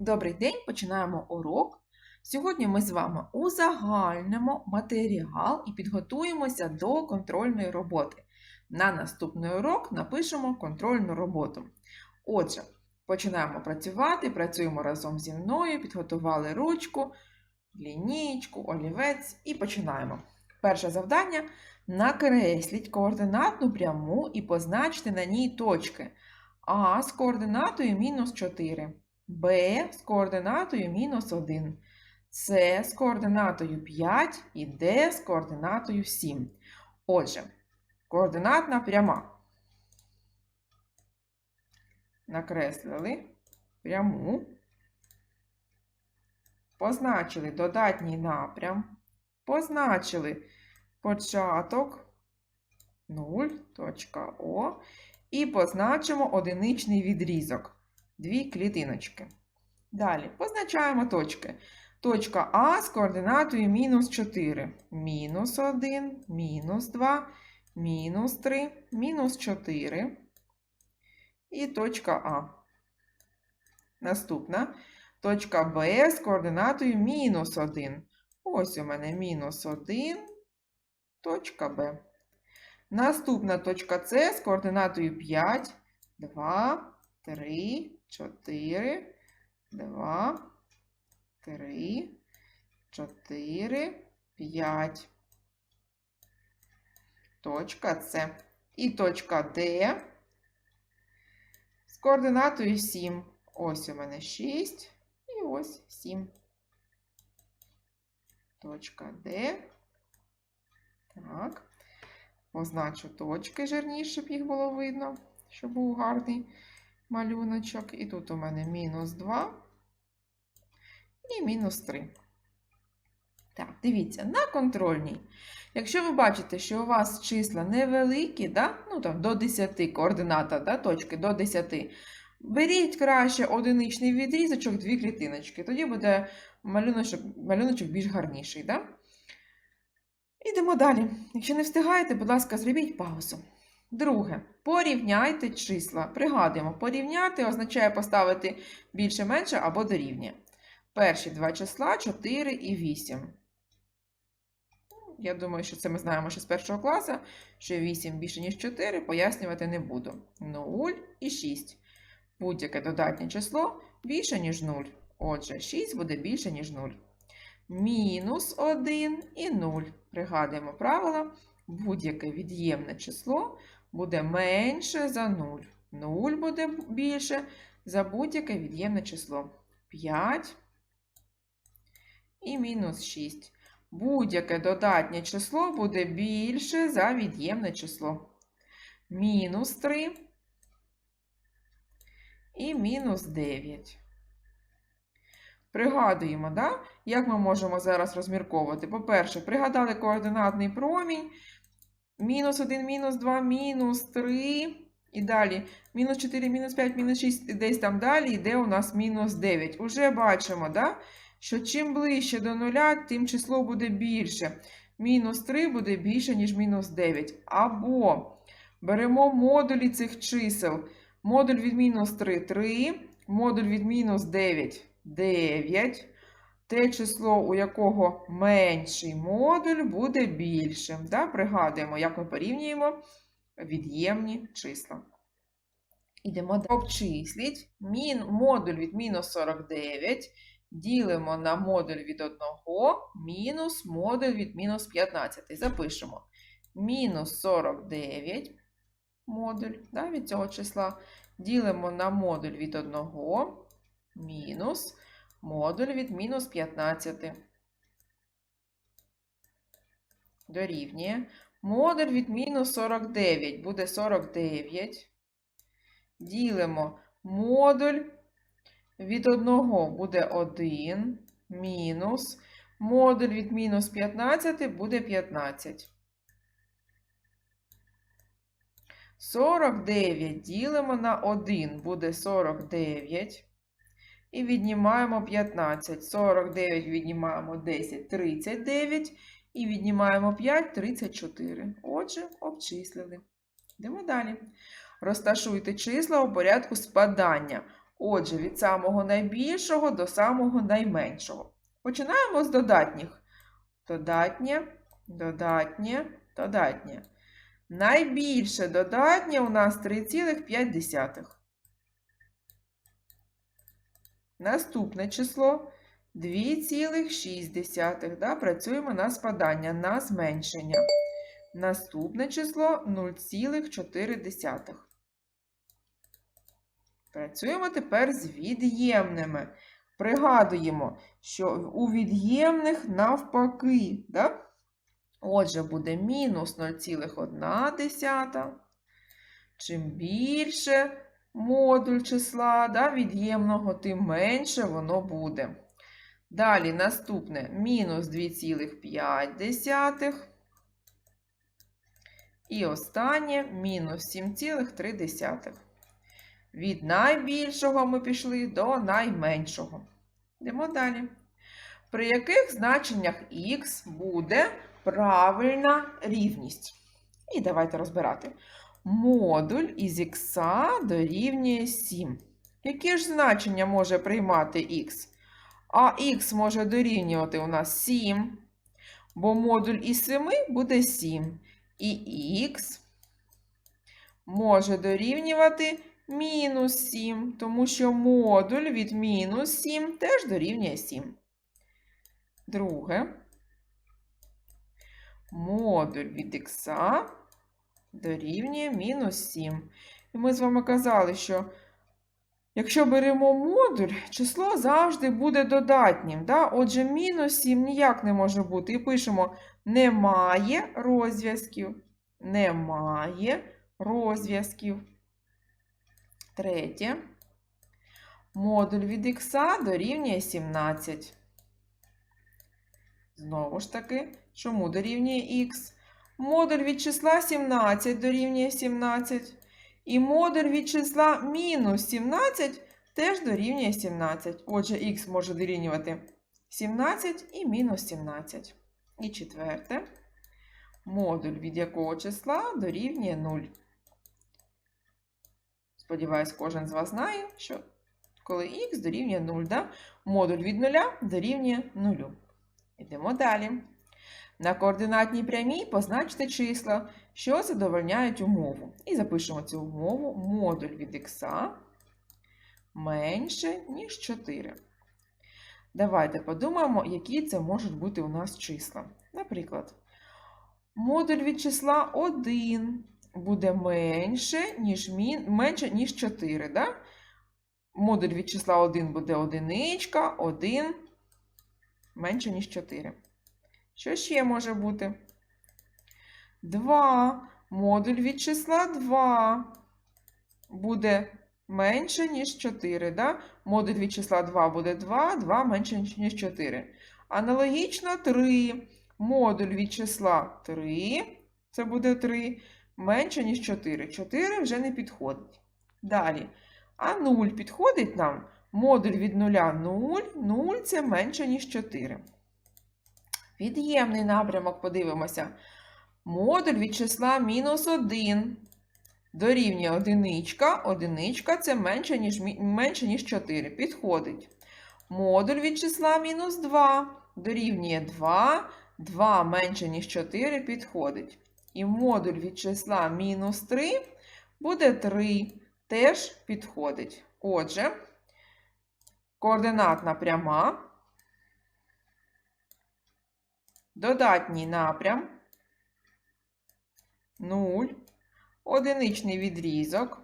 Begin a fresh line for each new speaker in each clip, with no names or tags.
Добрий день, починаємо урок. Сьогодні ми з вами узагальнимо матеріал і підготуємося до контрольної роботи. На наступний урок напишемо контрольну роботу. Отже, починаємо працювати, працюємо разом зі мною, підготували ручку, лінійку, олівець і починаємо. Перше завдання накресліть координатну пряму і позначте на ній точки. А з координатою мінус 4. Б з координатою мінус 1, С з координатою 5 і Д з координатою 7. Отже, координатна пряма. Накреслили пряму, позначили додатній напрям, позначили початок 0, і позначимо одиничний відрізок дві клітиночки. Далі позначаємо точки. Точка А з координатою мінус 4, мінус 1, мінус 2, мінус 3, мінус 4 і точка А. Наступна точка Б з координатою мінус 1. Ось у мене мінус 1, точка Б. Наступна точка С з координатою 5, 2, 3, 4, 2, 3, 4, 5. Точка С. І точка Д з координатою 7. Ось у мене 6 і ось 7. Точка Д. Так. Позначу точки жирніше, щоб їх було видно, щоб був гарний малюночок. І тут у мене мінус 2 і мінус 3. Так, дивіться, на контрольній. Якщо ви бачите, що у вас числа невеликі, да? ну там до 10 координата да, точки до 10, беріть краще одиничний відрізочок, дві клітиночки. Тоді буде малюночок, малюночок більш гарніший. Да? Ідемо далі. Якщо не встигаєте, будь ласка, зробіть паузу. Друге, порівняйте числа. Пригадуємо, порівняти означає поставити більше-менше або дорівнює. Перші два числа 4 і 8. Я думаю, що це ми знаємо ще з першого класу, що 8 більше, ніж 4, пояснювати не буду. 0 і 6. Будь-яке додатнє число більше, ніж 0. Отже, 6 буде більше, ніж 0. Мінус 1 і 0. Пригадуємо правила. Будь-яке від'ємне число буде менше за 0. 0 буде більше за будь-яке від'ємне число. 5 і мінус 6. Будь-яке додатнє число буде більше за від'ємне число. Мінус 3 і мінус 9. Пригадуємо, да? як ми можемо зараз розмірковувати. По-перше, пригадали координатний промінь. Мінус 1, мінус 2, мінус 3. І далі мінус 4, мінус 5, мінус 6, і десь там далі йде у нас мінус 9. Уже бачимо, да? що чим ближче до нуля, тим число буде більше. Мінус 3 буде більше, ніж мінус 9. Або беремо модулі цих чисел. Модуль від мінус 3 3, модуль від мінус 9 9. Те число, у якого менший модуль, буде більшим. Да? Пригадуємо, як ми порівнюємо від'ємні числа. Ідемо. Обчисліть Мін, модуль від мінус 49. Ділимо на модуль від 1, мінус модуль від мінус 15. Запишемо. Мінус 49 модуль да, від цього числа. Ділимо на модуль від 1, мінус модуль від мінус 15. Дорівнює. Модуль від мінус 49 буде 49. Ділимо модуль від 1 буде 1, мінус. Модуль від мінус 15 буде 15. 49 ділимо на 1 буде 49. І віднімаємо 15. 49 віднімаємо 10, 39. І віднімаємо 5, 34. Отже, обчислили. Йдемо далі. Розташуйте числа у порядку спадання. Отже, від самого найбільшого до самого найменшого. Починаємо з додатніх. Додатнє, додатнє, додатнє. Найбільше додатнє у нас 3,5. Наступне число 2,6. Да? Працюємо на спадання, на зменшення. Наступне число 0,4. Працюємо тепер з від'ємними. Пригадуємо, що у від'ємних навпаки. Да? Отже, буде мінус 0,1. Чим більше модуль числа да, від'ємного, тим менше воно буде. Далі наступне мінус 2,5. І останнє мінус 7,3. Від найбільшого ми пішли до найменшого. Йдемо далі. При яких значеннях х буде правильна рівність? І давайте розбирати. Модуль із х дорівнює 7. Які ж значення може приймати х? А х може дорівнювати у нас 7, бо модуль із 7 буде 7. І х може дорівнювати мінус 7, тому що модуль від мінус 7 теж дорівнює 7. Друге. Модуль від х дорівнює мінус 7. І ми з вами казали, що якщо беремо модуль, число завжди буде додатнім. Да? Отже, мінус 7 ніяк не може бути. І пишемо немає розв'язків. Немає розв'язків. Третє. Модуль від х дорівнює 17. Знову ж таки, чому дорівнює х? Модуль від числа 17 дорівнює 17. І модуль від числа мінус 17 теж дорівнює 17. Отже, х може дорівнювати 17 і мінус 17. І четверте. Модуль від якого числа дорівнює 0. Сподіваюсь, кожен з вас знає, що коли х дорівнює 0, да? модуль від 0 дорівнює 0. Йдемо далі. На координатній прямій позначте числа, що задовольняють умову. І запишемо цю умову модуль від х менше, ніж 4. Давайте подумаємо, які це можуть бути у нас числа. Наприклад, модуль від числа 1 буде менше, ніж, менше, ніж 4. Да? Модуль від числа 1 буде одиничка, 1 менше, ніж 4. Що ще може бути? 2. Модуль від числа 2 буде менше, ніж 4. Да? Модуль від числа 2 буде 2, 2 менше, ніж 4. Аналогічно 3. Модуль від числа 3, це буде 3, менше, ніж 4. 4 вже не підходить. Далі. А 0 підходить нам. Модуль від 0 0, 0 це менше, ніж 4. Від'ємний напрямок подивимося. Модуль від числа мінус 1 дорівнює одиничка. Одиничка це менше, ніж, менше, ніж 4. Підходить. Модуль від числа мінус 2 дорівнює 2. 2 менше, ніж 4 підходить. І модуль від числа мінус 3 буде 3. Теж підходить. Отже, координатна пряма. Додатній напрям 0, одиничний відрізок.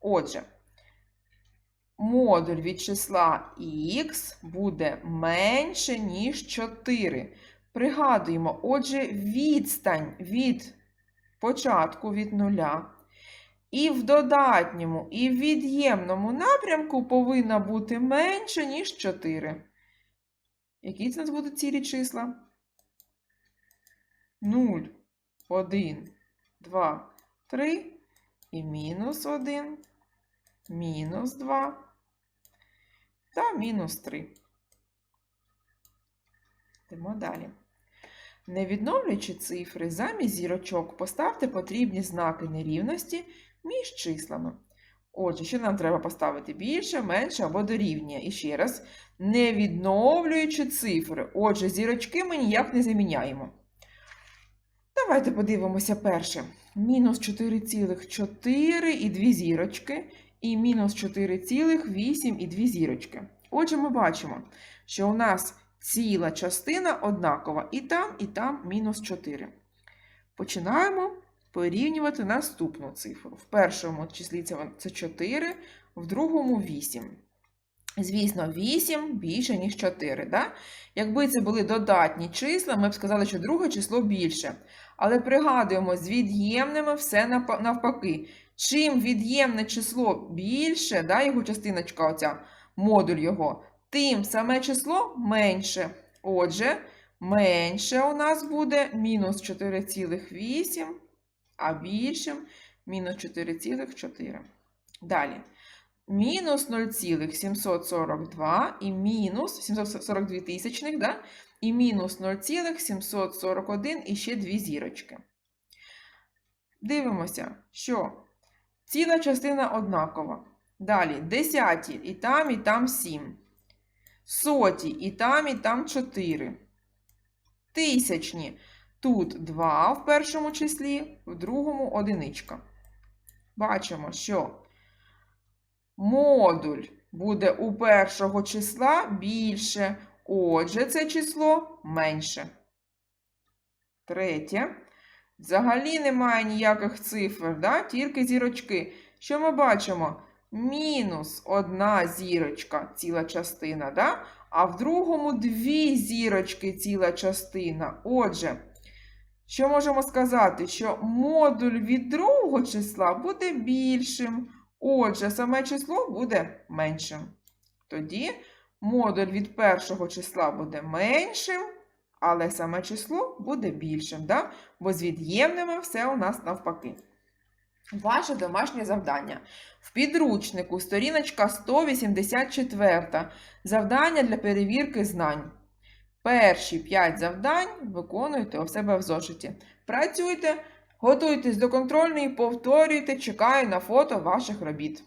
Отже, модуль від числа х буде менше, ніж 4. Пригадуємо, отже, відстань від початку від нуля. І в додатньому, і в від'ємному напрямку повинна бути менше, ніж 4. Які це нас будуть цілі числа? 0, 1, 2, 3 і мінус 1, мінус 2 та мінус 3. Йдемо далі. Не відновлюючи цифри, замість зірочок поставте потрібні знаки нерівності між числами. Отже, що нам треба поставити? Більше, менше або дорівнює. І ще раз, не відновлюючи цифри. Отже, зірочки ми ніяк не заміняємо. Давайте подивимося перше. Мінус 4,4 і 2 зірочки. І мінус 4,8 і 2 зірочки. Отже, ми бачимо, що у нас ціла частина однакова. І там, і там мінус 4. Починаємо порівнювати наступну цифру. В першому числі це це 4, в другому 8. Звісно, 8 більше, ніж 4. Да? Якби це були додатні числа, ми б сказали, що друге число більше. Але пригадуємо, з від'ємними все навпаки. Чим від'ємне число більше, да, його частиночка, оця, модуль його, тим саме число менше. Отже, менше у нас буде мінус 4,8, а більшим мінус 4,4. Далі. Мінус 0,742 і мінус 742 тисячних, да? і мінус 0,741 і ще дві зірочки. Дивимося, що ціла частина однакова. Далі десяті і там, і там 7. Соті і там, і там 4. Тисячні. Тут 2 в першому числі, в другому одиничка. Бачимо, що модуль буде у першого числа більше, отже, це число менше. Третє. Взагалі немає ніяких цифр, да? тільки зірочки. Що ми бачимо? Мінус одна зірочка ціла частина, да? а в другому дві зірочки ціла частина. Отже, що можемо сказати? Що модуль від другого числа буде більшим. Отже, саме число буде меншим. Тоді модуль від першого числа буде меншим, але саме число буде більшим, да? бо з від'ємними все у нас навпаки. Ваше домашнє завдання. В підручнику сторіночка 184. Завдання для перевірки знань. Перші 5 завдань виконуйте у себе в зошиті. Працюйте, готуйтесь до контрольної, повторюйте, чекаю на фото ваших робіт.